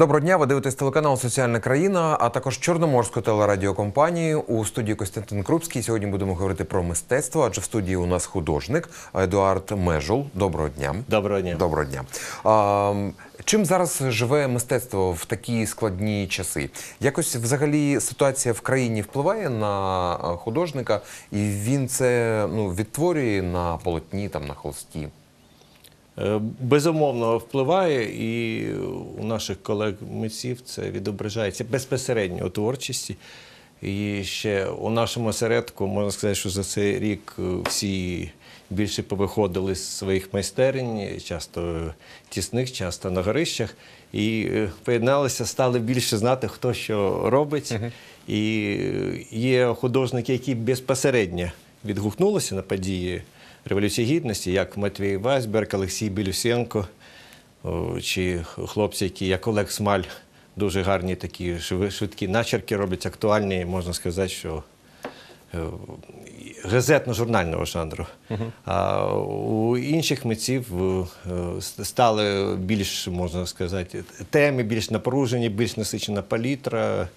Доброго дня, ви дивитесь телеканал Соціальна країна, а також Чорноморську телерадіокомпанію. У студії Костянтин Крупський. Сьогодні будемо говорити про мистецтво, адже в студії у нас художник Едуард Межул. Доброго дня. Доброго дня. Доброго дня. А, чим зараз живе мистецтво в такі складні часи? Якось взагалі ситуація в країні впливає на художника, і він це ну, відтворює на полотні, там на холсті. Е, Безумовно впливає, і у наших колег-митців це відображається безпосередньо у творчості. І ще у нашому осередку можна сказати, що за цей рік е, всі більше повиходили з своїх майстерень, часто тісних, часто на горищах, і е, поєдналися, стали більше знати, хто що робить. І е, є художники, які безпосередньо відгукнулися на події Революції Гідності, як Матвій Вайсберг, Олексій Білюсенко, чи хлопці, які як Олег Смаль, дуже гарні такі швидкі начерки роблять, актуальні, можна сказати, що е, газетно-журнального жанру. А у інших митців е, стали більш, можна сказати, теми, більш напружені, більш насичена палітра.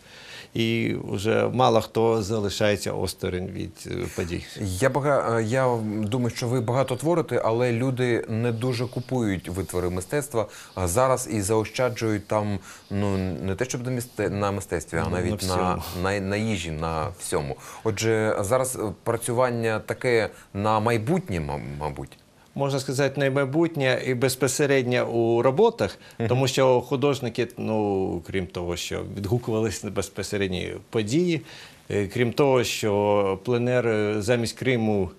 І вже мало хто залишається осторонь від е, подій. Я бага... е, я думаю, що ви багато творите, але люди не дуже купують витвори мистецтва а зараз і заощаджують там ну не те, щоб на мисте... на мистецтві, а Ну, навіть на на, на, на їжі, на всьому. Отже, зараз е, працювання таке на майбутнє, ма- мабуть. Можна сказати, наймайбутнє і безпосередньо у роботах, тому що художники, ну крім того, що відгукувалися на безпосередні події, е, крім того, що пленери замість Криму.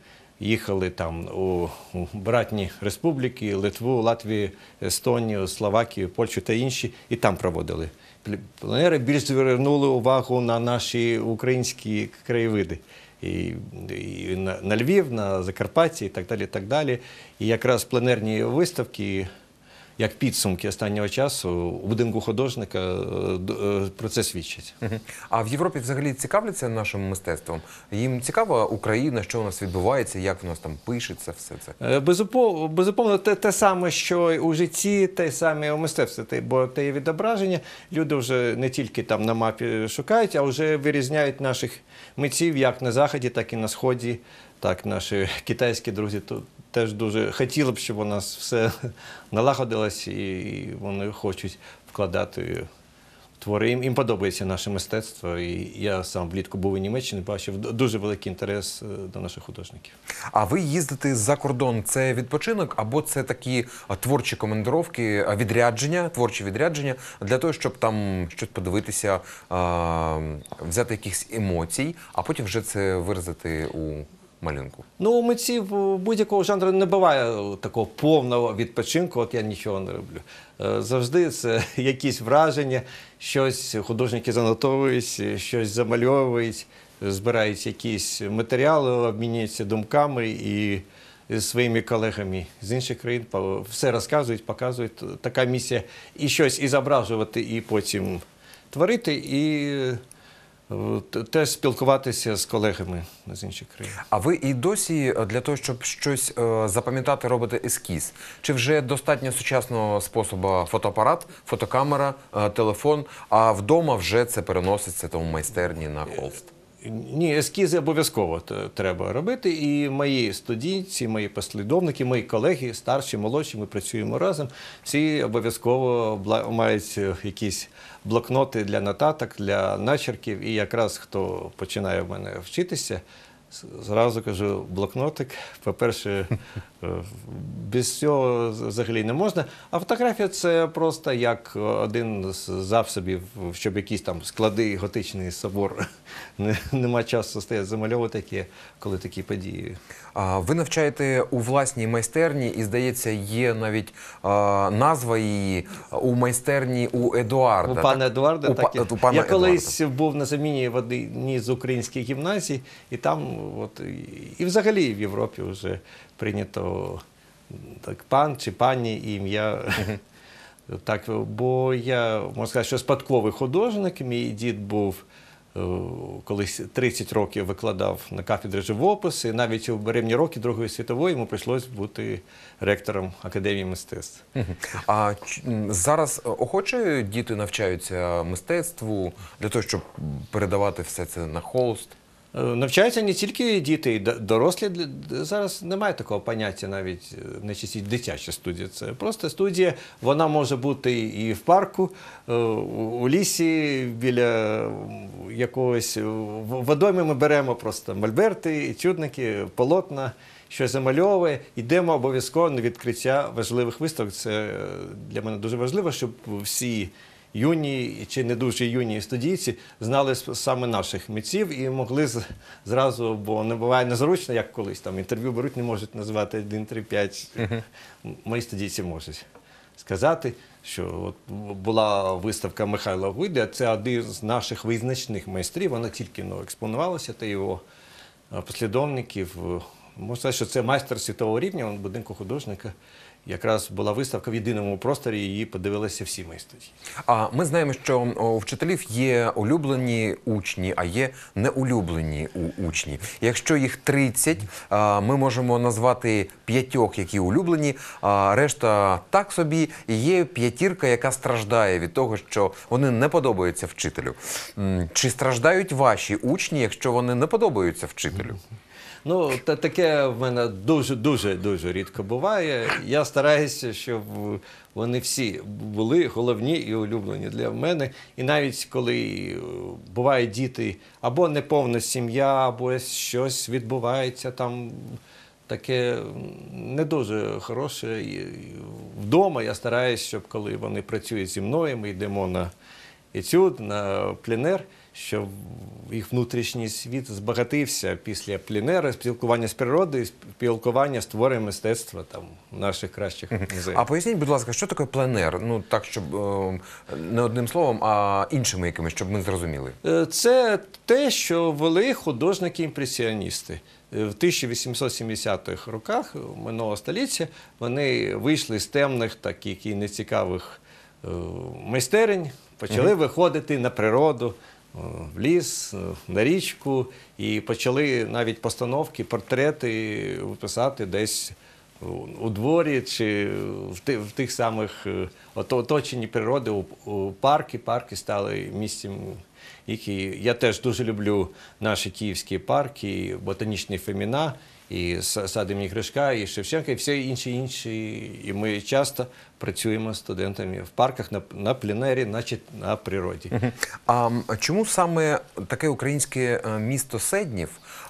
Їхали там у братні республіки, Литву, Латвію, Естонію, Словакію, Польщу та інші, і там проводили. Пленери більш звернули увагу на наші українські краєвиди і, і на, на Львів, на Закарпатті і так далі. І так далі. І якраз пленерні виставки, як підсумки останнього часу, у будинку художника е, е, про це свідчать. Мгм. А в Європі взагалі цікавляться нашим мистецтвом? Їм цікава Україна, що у нас відбувається, як в нас там пишеться, все це. Е, Безупо- Безумовно, те, те саме, що й у житті, те саме у мистецтві. Бо те є відображення. Люди вже не тільки там на мапі шукають, а вже вирізняють наших митців як на заході, так і на сході. Так, наші китайські друзі тут теж дуже хотіли б, щоб у нас все налагодилось, і вони хочуть вкладати твори. Їм, їм подобається наше мистецтво. І я сам влітку був у Німеччині, бачив дуже великий інтерес е, до наших художників. А ви їздите за кордон це відпочинок або це такі творчі командировки, відрядження, творчі відрядження для того, щоб там щось подивитися, взяти якихось емоцій, а потім вже це виразити у малюнку. Ну, у митців е, будь-якого жанру не буває такого повного відпочинку, от я нічого не роблю. Е, Завжди це якісь враження, щось художники занотовують, щось замальовують, збирають якісь матеріали, обмінюються думками і з своїми колегами з інших країн все розказують, показують. Така місія і щось і зображувати, і потім творити, і теж спілкуватися з колегами з інших країн. А ви і досі е, для того, щоб щось е, запам'ятати, робите ескіз? Чи вже достатньо сучасного способу фотоапарат, фотокамера, е, телефон, а вдома вже це переноситься там у майстерні на холст? Ні, ескізи обов'язково треба робити. І мої студійці, мої послідовники, мої колеги, старші, молодші, ми працюємо разом. Всі обов'язково мають якісь блокноти для нотаток, для начерків. І якраз хто починає в мене вчитися, зразу кажу, блокнотик. По-перше, е, без цього взагалі не можна. А фотографія це просто як один з засобів, щоб якісь там склади, готичний собор. Нема часу стояти замальовувати коли такі події. А, Ви навчаєте у власній майстерні, і здається, є навіть а, назва її у майстерні у Едуарда. У так? Едуарда у, так па- і- у пана я Едуарда. колись був на заміні в одній з українських гімназій, і там, от, і- взагалі в Європі вже прийнято так, пан чи пані і ім'я. Так, бо я можна сказати, що спадковий художник. Мій дід був е, колись 30 років викладав на кафедрі живопису, і навіть у беремні роки Другої світової йому прийшлось бути ректором Академії мистецтв. А зараз охоче діти навчаються мистецтву для того, щоб передавати все це на холст? Е, Навчаються не тільки діти, і дорослі. Зараз немає такого поняття навіть е, найчастіше дитяча студія. Це просто студія, вона може бути і в парку, е, у лісі, біля якогось водойми ми беремо просто мольберти, етюдники, полотна, що замальовує. Йдемо обов'язково на відкриття важливих виставок. Це для мене дуже важливо, щоб всі юні чи не дуже юні студійці знали саме наших митців і могли зразу, бо не буває незручно, як колись там інтерв'ю беруть, не можуть назвати 1, 3, 5. Мої студійці можуть сказати, що от була виставка Михайла Гуйда, це один з наших визначних майстрів, вона тільки ну, експонувалася, та його е, послідовників. Можна сказати, що це майстер світового рівня, він будинку художника. Якраз була виставка в єдиному просторі, її подивилися всі студії. А ми знаємо, що у вчителів є улюблені учні, а є неулюблені у- учні. Якщо їх 30, ми можемо назвати п'ятьох, які улюблені, а решта так собі. І є п'ятірка, яка страждає від того, що вони не подобаються вчителю. Чи страждають ваші учні, якщо вони не подобаються вчителю? Ну, та, таке в мене дуже, дуже, дуже рідко буває. Я стараюся, щоб вони всі були головні і улюблені для мене. І навіть коли е, бувають діти або неповна сім'я, або щось відбувається там. Таке не дуже хороше. Вдома я стараюся, щоб коли вони працюють зі мною, ми йдемо на етюд, на пленер, щоб їх внутрішній світ збагатився після пленера, спілкування з природою, спілкування з творами мистецтва там наших кращих музеїв. А поясніть, будь ласка, що таке пленер? Ну так, щоб е, не одним словом, а іншими якимись, щоб ми зрозуміли. Е, Це те, що вели художники-імпресіоністи. Е, В 1870-х роках минулого століття вони вийшли з темних, таких і нецікавих майстерень, почали виходити на природу, в ліс, на річку, і почали навіть постановки, портрети виписати десь у- дворі чи в, ти- в тих самих е, оточенні природи, у парки. Парки стали місцем. Які я теж дуже люблю наші київські парки, ботанічні феміна, і С- сад імені Гришка, і Шевченка, і всі інші інші. І ми часто працюємо з студентами в парках на, на пленері, наче на природі. А чому саме таке українське е, місто Седнів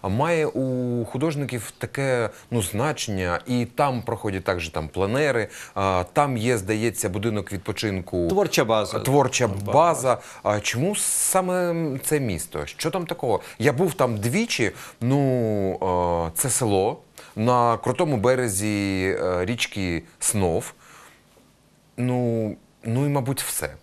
має у художників таке ну, значення, і там проходять також там пленери, а, там є, здається, будинок відпочинку. Творча база. Творча база. А чому саме це місто? Що там такого? Я був там двічі. Ну, це село на крутому березі е, річки Снов. Ну, ну і, мабуть, все.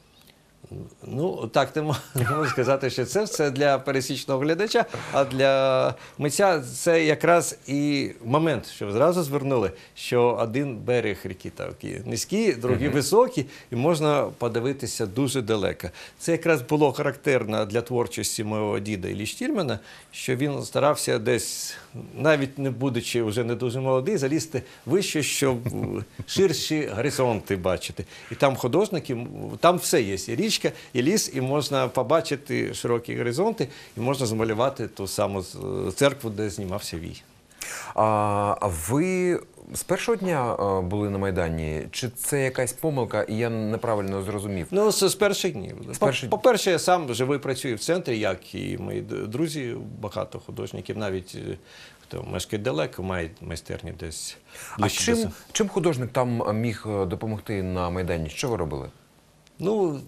Ну, так не можу сказати, що це все для пересічного глядача, а для митця це якраз і момент, щоб зразу звернули, що один берег ріки такий низький, другий високий, і можна подивитися дуже далеко. Це якраз було характерно для творчості мого діда Іллі Штільмана, що він старався десь, навіть не будучи вже не дуже молодий, залізти вище, щоб ширші горизонти бачити. І там художники, там все є. І річка, і ліс, і можна побачити широкі горизонти, і можна змалювати ту саму церкву, де знімався Вій. А ви з першого дня е, були на Майдані? Чи це якась помилка, і я неправильно зрозумів? Ну, з, перших днів. Перших- По-перше, я сам живий працюю в центрі, як і мої друзі, багато художників, навіть е, хто мешкає далеко, мають майстерні десь А чим, чим художник там е, міг е, допомогти на Майдані? Що ви робили? Ну,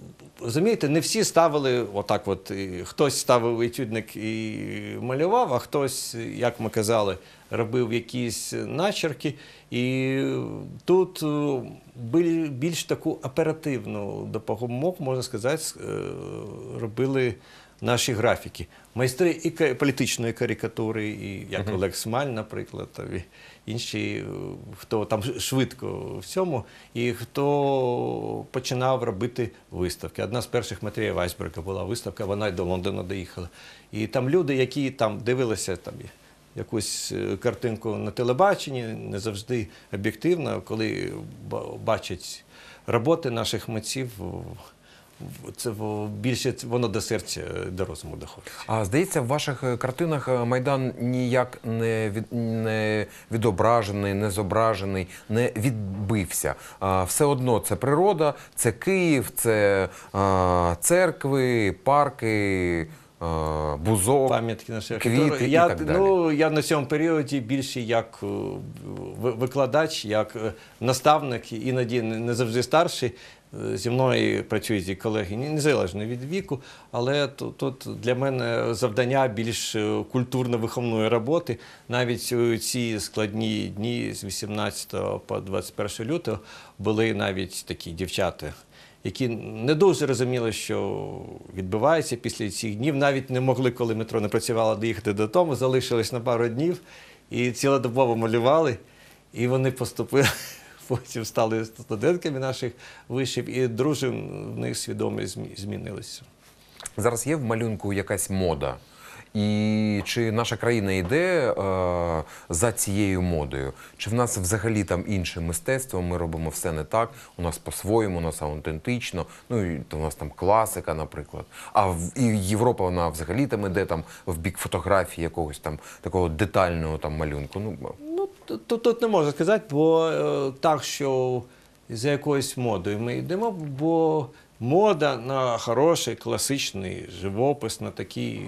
розумієте, не всі ставили отак. От і хтось ставив етюдник і малював, а хтось, як ми казали, робив якісь начерки. І тут е, більш таку оперативну допомогу, можна сказати, е, робили наші графіки. Майстри і політичної карикатури, і як Олег Смаль, наприклад, і інші, е, хто там швидко в цьому, і хто починав робити виставки. Одна з перших Матвія Вайсберга була виставка, вона й до Лондона доїхала. І там люди, які там дивилися там, якусь е, картинку на телебаченні, не завжди об'єктивно, коли бачать роботи наших митців, це більше воно до серця, до розуму доходить. А здається, в ваших е, картинах е, Майдан ніяк не, від, не відображений, не зображений, не відбився. А, все одно це природа, це Київ, це а, церкви, парки, бузок. Пам'ятки нашої квіти архітектури. і так далі. Ну, я на цьому періоді більше як е, викладач, як е, наставник, іноді не завжди старший. Е, Зі мною працюють і колеги незалежно від віку, але тут, для мене завдання більш е, культурно-виховної роботи. Навіть у ці складні дні з 18 по 21 лютого були навіть такі дівчата, які не дуже розуміли, що відбувається після цих днів. Навіть не могли, коли метро не працювало, доїхати додому, залишились на пару днів і цілодобово малювали. І вони поступили, потім стали студентками наших вишів, і дружин в них свідомість змі- змінилися. Зараз є в малюнку якась мода. І чи наша країна йде е, за цією модою? Чи в нас взагалі там інше мистецтво? Ми робимо все не так. У нас по-своєму, у нас аутентично. Ну і то у нас там класика, наприклад. А в і Європа вона взагалі там іде там в бік фотографії якогось там такого детального там малюнку. Ну, тут, тут не можна сказати, бо е, так, що за якоюсь модою ми йдемо, бо мода на хороший класичний живопис, на такий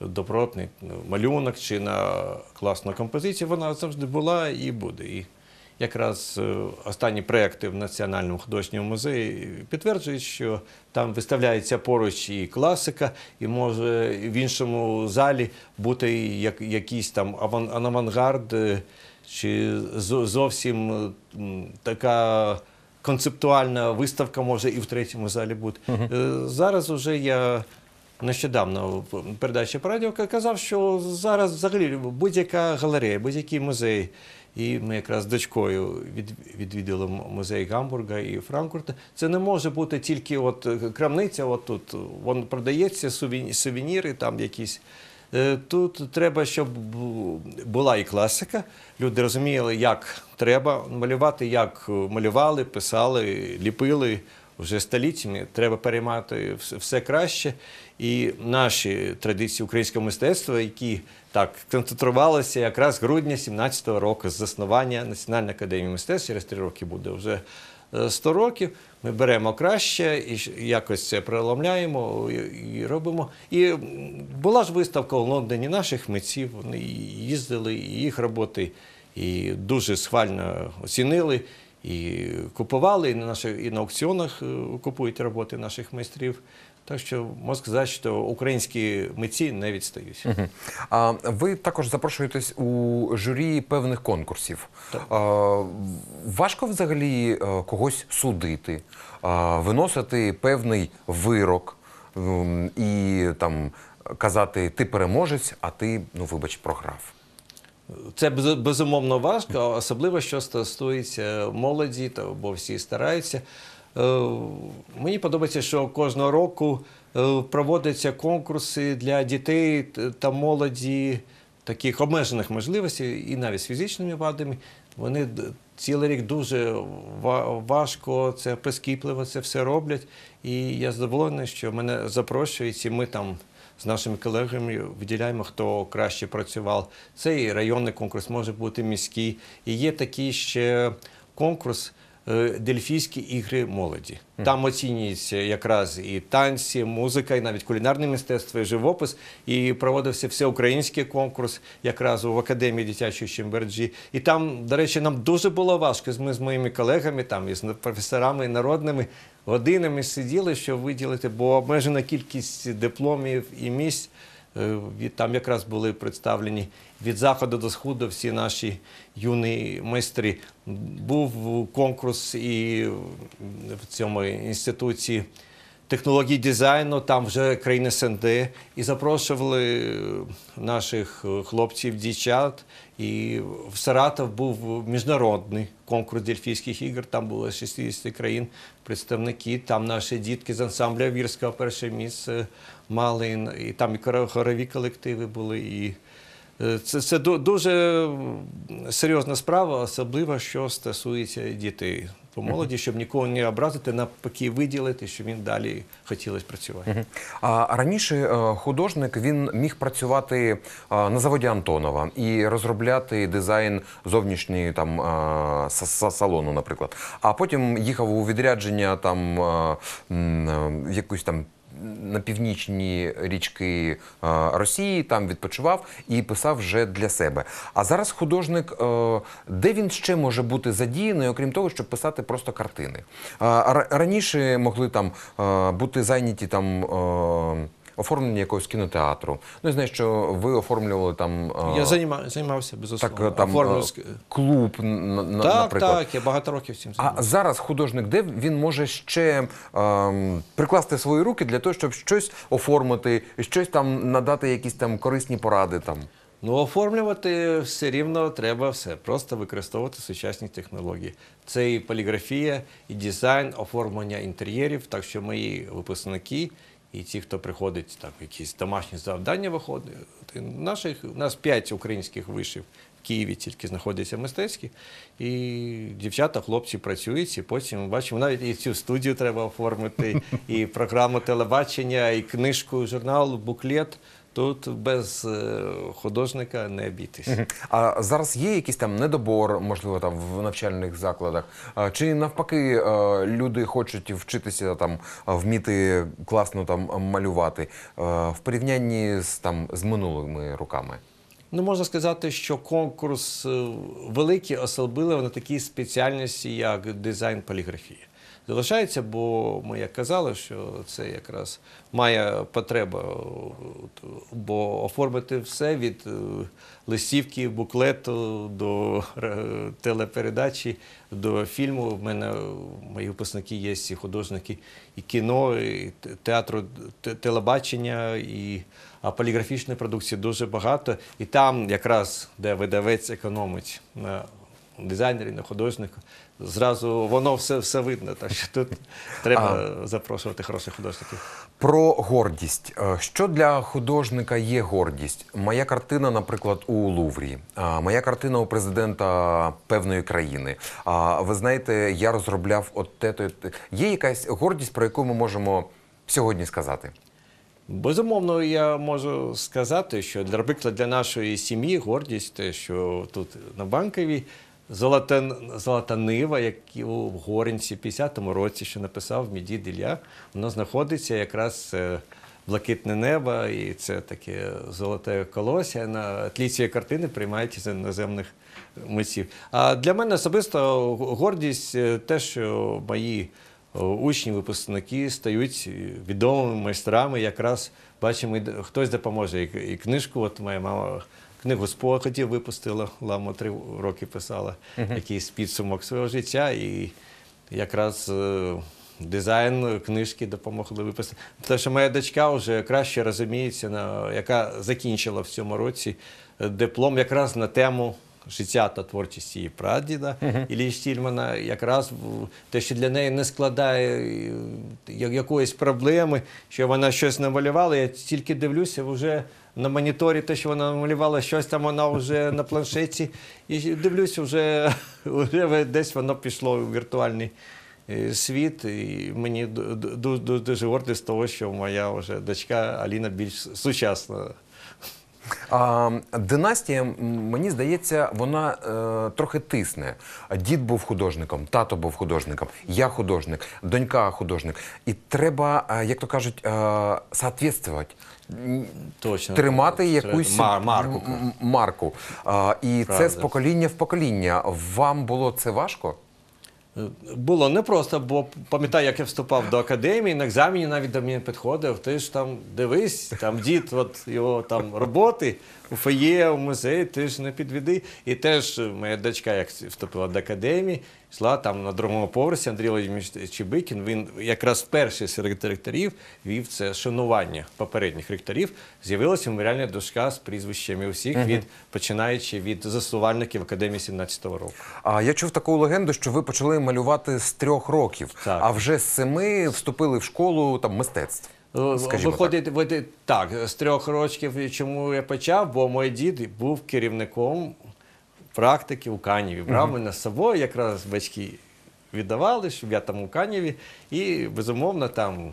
добротний малюнок чи на класну композицію, вона завжди була і буде. Якраз е, останні проекти в Національному художньому музеї підтверджують, що там виставляється поруч і класика, і може в іншому залі бути як, якийсь там авангард, е, чи зовсім е, така концептуальна виставка може і в третьому залі бути. Е, Зараз уже я нещодавно в передачі по радіо казав, що зараз взагалі будь-яка галерея, будь-який музей. І ми якраз з дочкою від, відвідали музей Гамбурга і Франкфурта. Це не може бути тільки от е, крамниця, от тут вон продається сувені- сувеніри, там якісь. Е, Тут треба, щоб була і класика. Люди розуміли, як треба малювати, як малювали, писали, ліпили вже століттями. Треба переймати все краще. І наші традиції українського мистецтва, які так концентрувалися якраз грудня 17-го року з заснування Національної академії мистецтв. Через три роки буде вже е, 100 років. Ми беремо краще і якось це переломляємо і, і робимо. І була ж виставка у Лондоні наших митців. Вони їздили, і їх роботи і дуже схвально оцінили. І купували, і на, наших, і на аукціонах е, купують роботи наших майстрів. Так що можна сказати, що українські митці не відстають. Мгм. А ви також запрошуєтесь у журі певних конкурсів. А, важко взагалі е, когось судити, а, виносити певний вирок і там казати ти переможець, а ти, ну вибач, програв. Це безумовно важко, особливо що стосується молоді, та бо всі стараються. Е, Мені подобається, що кожного року е, проводяться конкурси для дітей та молоді таких обмежених можливостей, і навіть з фізичними вадами. Вони цілий рік дуже важко, це прискіпливо, це все роблять. І я задоволений, що мене запрошують, і ми там з нашими колегами виділяємо, хто краще працював. Це і районний конкурс, може бути міський. І є такий ще конкурс е, Дельфійські ігри молоді. Там оцінюється якраз і танці, музика, і навіть кулінарне мистецтво, і живопис. І проводився всеукраїнський конкурс якраз в Академії дитячої Чемберджі. І там, до речі, нам дуже було важко. Ми з моїми колегами, там і професорами і народними годинами сиділи, щоб виділити, бо обмежена кількість дипломів і місць. Е, Там якраз були представлені від заходу до сходу всі наші юні майстри. Був конкурс і в цьому інституті технологій дизайну, там вже країни СНД, і запрошували е, наших е, хлопців, дівчат. І в Саратов був міжнародний конкурс дельфійських ігор. Там було 60 країн представники. Там наші дітки з ансамбля Вірського перше місце мали. І там і хоро- хорові колективи були. І Е, Це, це дуже серйозна справа, особливо що стосується дітей по молоді, щоб нікого не образити, навпаки виділити, щоб він далі хотілося працювати. А раніше е, художник він міг працювати е, на заводі Антонова і розробляти дизайн зовнішньої там е, са- са- салону, наприклад. А потім їхав у відрядження там якусь там. На північні річки е, Росії там відпочивав і писав вже для себе. А зараз художник, е, де він ще може бути задіяний, окрім того, щоб писати просто картини. Е, Раніше могли там бути зайняті там. Оформлення якогось кінотеатру. Ну, я знаю, що ви оформлювали там е, Я займа, займався безусловно. так, е, там е, клуб, н- н- так, наприклад. так, я багато років цим А зараз художник, де він може ще ем, прикласти свої руки для того, щоб щось оформити, щось там надати, якісь там корисні поради там. Ну, оформлювати все рівно треба все. Просто використовувати сучасні технології. Це і поліграфія, і дизайн, оформлення інтер'єрів. Так що мої випускники і ті, хто приходить так, якісь домашні завдання виходить. Наших, у нас п'ять українських вишів в Києві тільки знаходяться мистецькі. І дівчата, хлопці працюють, і потім бачимо, навіть і цю студію треба оформити, і програму телебачення, і книжку, журнал, буклет. Тут без е, художника не обійтись. А зараз є якийсь там недобор, можливо, там в навчальних закладах, чи навпаки е, люди хочуть вчитися там вміти класно там малювати е, в порівнянні з там з минулими роками. Ну, можна сказати, що конкурс великий, особливо на такій спеціальності, як дизайн поліграфії. Залишається, бо ми як казали, що це якраз має потреба, е, бо оформити все від е, листівки, буклету до е, телепередачі, до фільму. В мене е, мої випускники є і художники і кіно, і театру, телебачення, і а поліграфічної продукції дуже багато. І там, якраз де видавець економить на дизайнері, на художнику, зразу воно все, все видно. Так що тут треба запрошувати хороших художників. Про гордість. Е, Що для художника є гордість? Моя картина, наприклад, у Луврі, моя картина у президента певної країни. А ви знаєте, я розробляв от те, те, те. Є якась гордість, про яку ми можемо сьогодні сказати? Безумовно, я можу сказати, що для наприклад, для нашої сім'ї гордість, те, що тут на банковій золота, золота нива, яку в Горинці в 50-му році, що написав мій дід Ілля, воно знаходиться якраз е, блакитне небо, і це таке золоте колосся. На тлі цієї картини приймають з іноземних митців. А для мене особисто гордість е, те, що мої е, учні, випускники стають відомими майстрами. Якраз бачимо, хтось допоможе. І книжку, от моя мама книгу спогадів випустила, ламо три роки писала, якийсь підсумок свого життя. І якраз е, дизайн книжки допомогли виписати. Тому що моя дочка вже краще розуміється, на, яка закінчила в цьому році е, диплом якраз на тему. Життя та творчість її прадіда Іллі Штільмана, якраз те, що для неї не складає е, якоїсь проблеми, що вона щось намалювала. Я тільки дивлюся вже на моніторі, те, що вона намалювала, щось там вона вже на планшеті. І дивлюся, вже, вже десь воно пішло у віртуальний е, світ. І мені ду- ду- ду- дуже гордий з того, що моя вже дочка Аліна більш сучасна. А, династія, мені здається, вона е, трохи тисне. Дід був художником, тато був художником, я художник, донька художник. І треба, е, як то кажуть, е, соответствувати. Точно. Тримати якусь мар- марку. м- м- марку. А, і це Правда. з покоління в покоління. Вам було це важко? Було непросто, бо пам'ятаю, як я вступав до академії, на екзамені навіть до мене підходив. Ти ж там дивись, там дід, от його там роботи у фоє, у музеї, ти ж не підведи. І теж моя дочка, як вступила до академії, числа, там на другому поверсі Андрій Володимирович Чебикін, він якраз перший серед ректорів вів це шанування попередніх ректорів. З'явилася меморіальна дошка з прізвищами усіх, від, починаючи від заснувальників Академії 17-го року. А я чув таку легенду, що ви почали малювати з трьох років, Так. а вже з семи вступили в школу там мистецтв. Е, Скажімо Виходить, виходить так, з трьох років, чому я почав, бо мій дід був керівником практики у Каніві. Брав мене з собою, якраз батьки віддавали, щоб я там у Каніві. І безумовно там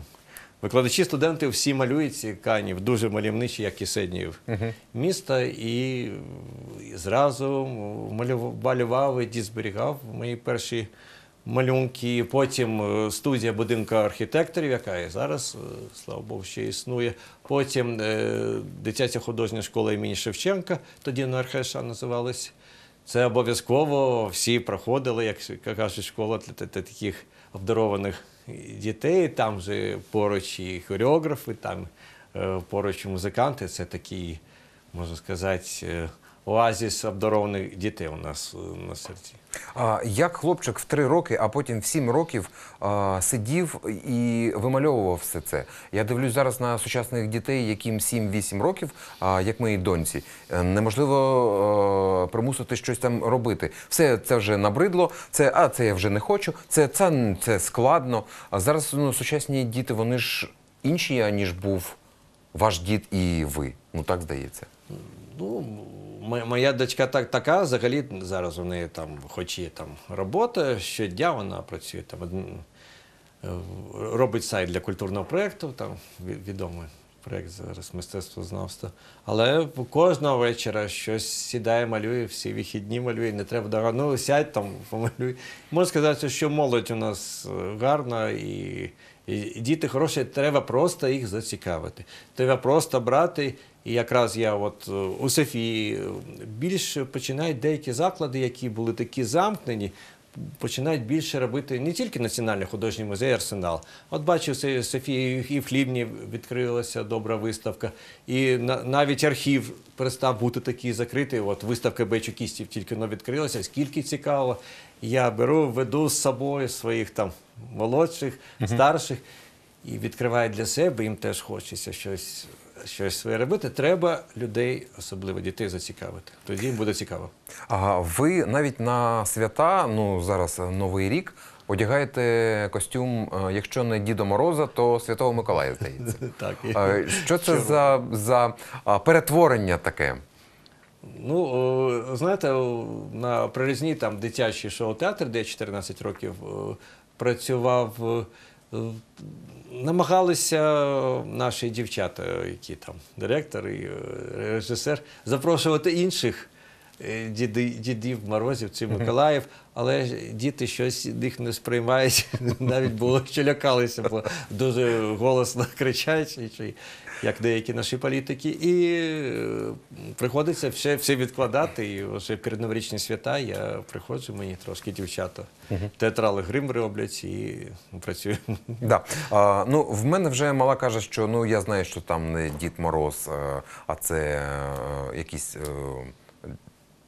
викладачі, студенти всі малюють ці Канів, дуже мальовничі, як і Седнів міста. І зразу малював, і дід зберігав мої перші малюнки. Потім е, студія будинку архітекторів, яка і зараз, е, слава Богу, ще існує. Потім е, дитяча художня школа імені Шевченка, тоді на РХШ називалась. Це обов'язково всі проходили, як кажуть, школа для та- та- таких обдарованих дітей. Там же поруч і хореографи, там е, поруч і музиканти. Це такий, можна сказати, е, оазіс обдарованих дітей у нас е, на серці. А як хлопчик в три роки, а потім в сім років а, сидів і вимальовував все це? Я дивлюсь зараз на сучасних дітей, яким 7-8 років, а, як моїй доньці. Е, Неможливо е, примусити щось там робити. Все це вже набридло, це а це я вже не хочу, це, це, це складно. А зараз ну, сучасні діти, вони ж інші, аніж був ваш дід і ви. Ну так здається. Ну, моя дочка так, така, взагалі зараз у неї там, хоч є там робота, щодня вона працює там, робить сайт для культурного проєкту, там відомий проєкт зараз мистецтвознавства. Але кожного вечора щось сідає, малює, всі вихідні малює, не треба дорого. Ну, сядь там, помалюй. Можна сказати, що молодь у нас е, гарна і, і, і діти хороші, треба просто їх зацікавити. Треба просто брати. І якраз я от е, у Софії більш більше починають деякі заклади, які були такі замкнені, починають більше робити не тільки Національний художній музей Арсенал. От бачив Софія і в Хлібні відкрилася добра виставка, і на- навіть архів перестав бути такий закритий. От виставка Бечукістів тільки но відкрилася. Скільки цікаво. Я беру, веду з собою своїх там молодших, старших і відкриваю для себе. Їм теж хочеться щось, щось своє робити. Треба людей, особливо дітей, зацікавити. Тоді їм буде цікаво. А ви навіть на свята, ну зараз е, Новий рік, одягаєте костюм, е, якщо не Діда Мороза, то Святого Миколая, здається. Так. Е, Що це за, за перетворення таке? Ну, знаєте, на прорізні там дитячий шоу-театр, де я 14 років працював, намагалися наші дівчата, які там директор і е, режисер, запрошувати інших діди, дідів, морозів чи Миколаїв, але діти щось їх не сприймають. Навіть було, що лякалися, бо дуже голосно кричать, як деякі наші політики. І е, приходиться все, все відкладати. І вже перед новорічні свята я приходжу, мені трошки дівчата. Театрали грим роблять і працюємо. Да. А, ну, в мене вже мала каже, що ну я знаю, що там не Дід Мороз, е, а це е, якийсь е,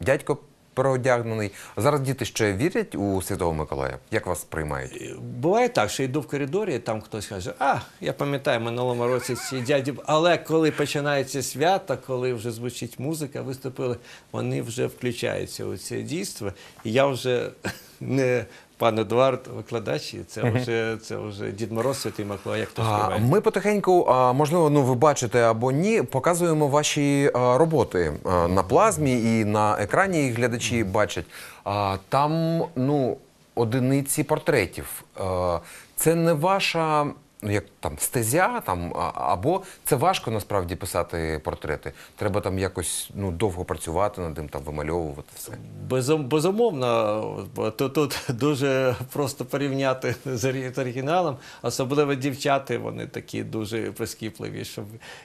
дядько Продягнений Зараз діти ще вірять у Святого Миколая? Як вас приймають? Буває так, що йду в коридорі, там хтось каже, а, я пам'ятаю, минулому році ці дяді. Але коли починається свято, коли вже звучить музика, виступили, вони вже включаються у це дійство. І я вже не пан Едуард викладач, і це вже це вже Дід Мороз, Святий Миколай, як то співає. Ми потихеньку, а, можливо, ну ви бачите або ні, показуємо ваші а, роботи а, на плазмі і на екрані їх глядачі бачать. А, Там ну, одиниці портретів. А, Це не ваша. Ну, як там стезя, там або це важко насправді писати портрети. Треба там якось ну довго працювати над ним, там вимальовувати все. Безум, безумовно, тут, тут дуже просто порівняти з оригіналом. Особливо дівчата, вони такі дуже прискіпливі, щоб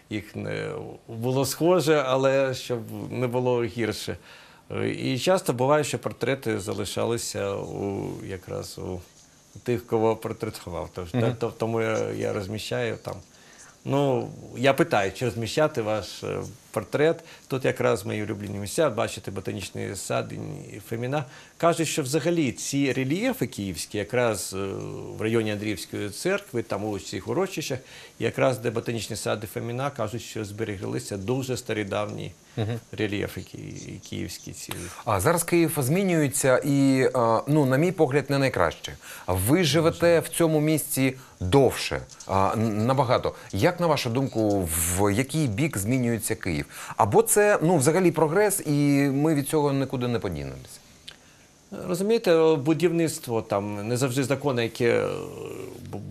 їх не було схоже, але щоб не було гірше. І часто буває, що портрети залишалися у, якраз у тих, кого портретував. Тож, та- то- тому я, я розміщаю там Ну, я питаю, чи розміщати ваш е, портрет. Тут якраз мої улюблені місця, бачите, ботанічний сад і Феміна. Кажуть, що взагалі ці рельєфи київські, якраз е, в районі Андріївської церкви, там у цих урочищах, якраз де ботанічні сади Феміна, кажуть, що збереглися дуже стародавні рельєфи київські ці. А зараз Київ змінюється і, е, ну, на мій погляд, не найкраще. Ви живете в цьому місці довше, набагато. Як на вашу думку, в який бік змінюється Київ? Або це ну, взагалі прогрес, і ми від цього нікуди не подінемося? Розумієте, будівництво там не завжди закони, яке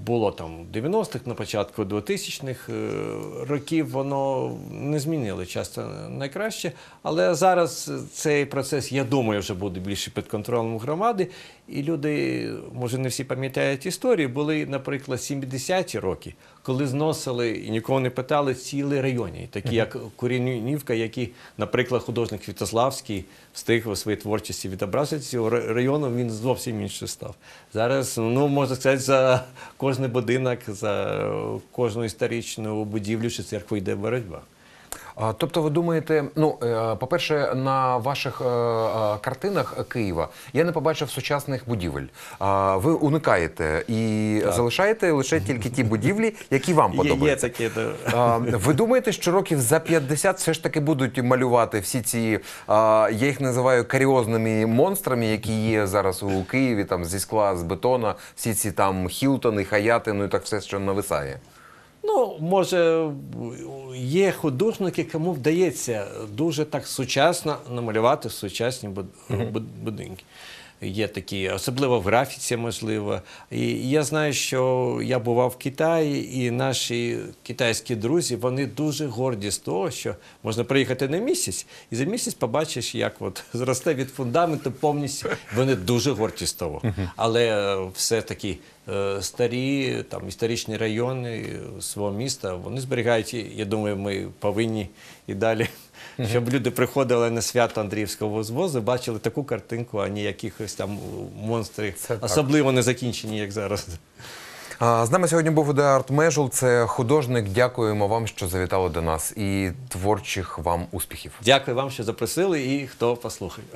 було там в 90-х, на початку 2000-х е, років, воно не змінило часто найкраще. Але зараз цей процес, я думаю, вже буде більше під контролем громади. І люди, може, не всі пам'ятають історію, були, наприклад, 70-ті роки, коли зносили і нікого не питали цілі райони, такі як Курінівка, які, наприклад, художник Святославський встиг у своїй творчості відобразити цього району, він зовсім інший став. Зараз, ну можна сказати, за кожний будинок, за кожну історичну будівлю чи церкву йде боротьба. Тобто, ви думаєте, ну е, по-перше, на ваших е, е, картинах Києва я не побачив сучасних будівель. Ви уникаєте і залишаєте лише тільки ті будівлі, які вам Є, є подобаються. да. Ви думаєте, що років за 50 все ж таки будуть малювати всі ці, я їх називаю каріозними монстрами, які є зараз у Києві, там зі скла, з бетона, всі ці там Хілтони, Хаяти, ну і так все, що нависає. Ну, може, є художники, кому вдається дуже так сучасно намалювати сучасні буд- буд- будинки. Є такі, особливо в графіці, можливо. І я знаю, що я бував в Китаї, і наші китайські друзі вони дуже горді з того, що можна приїхати на місяць, і за місяць побачиш, як от зросте від фундаменту повністю. Вони дуже горді з того. Але е, все-таки е, старі там історичні райони свого міста вони зберігають. Я думаю, ми повинні і далі, щоб люди приходили на свято Андріївського звозу, бачили таку картинку, а не якихось там монстрів, особливо не закінчені, як зараз. З нами сьогодні був Едуард Межул, це художник. Дякуємо вам, що завітали до нас, і творчих вам успіхів. Дякую вам, що запросили, і хто послухає.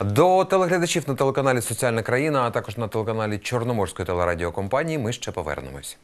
До телеглядачів на телеканалі Соціальна країна, а також на телеканалі Чорноморської телерадіокомпанії. Ми ще повернемось.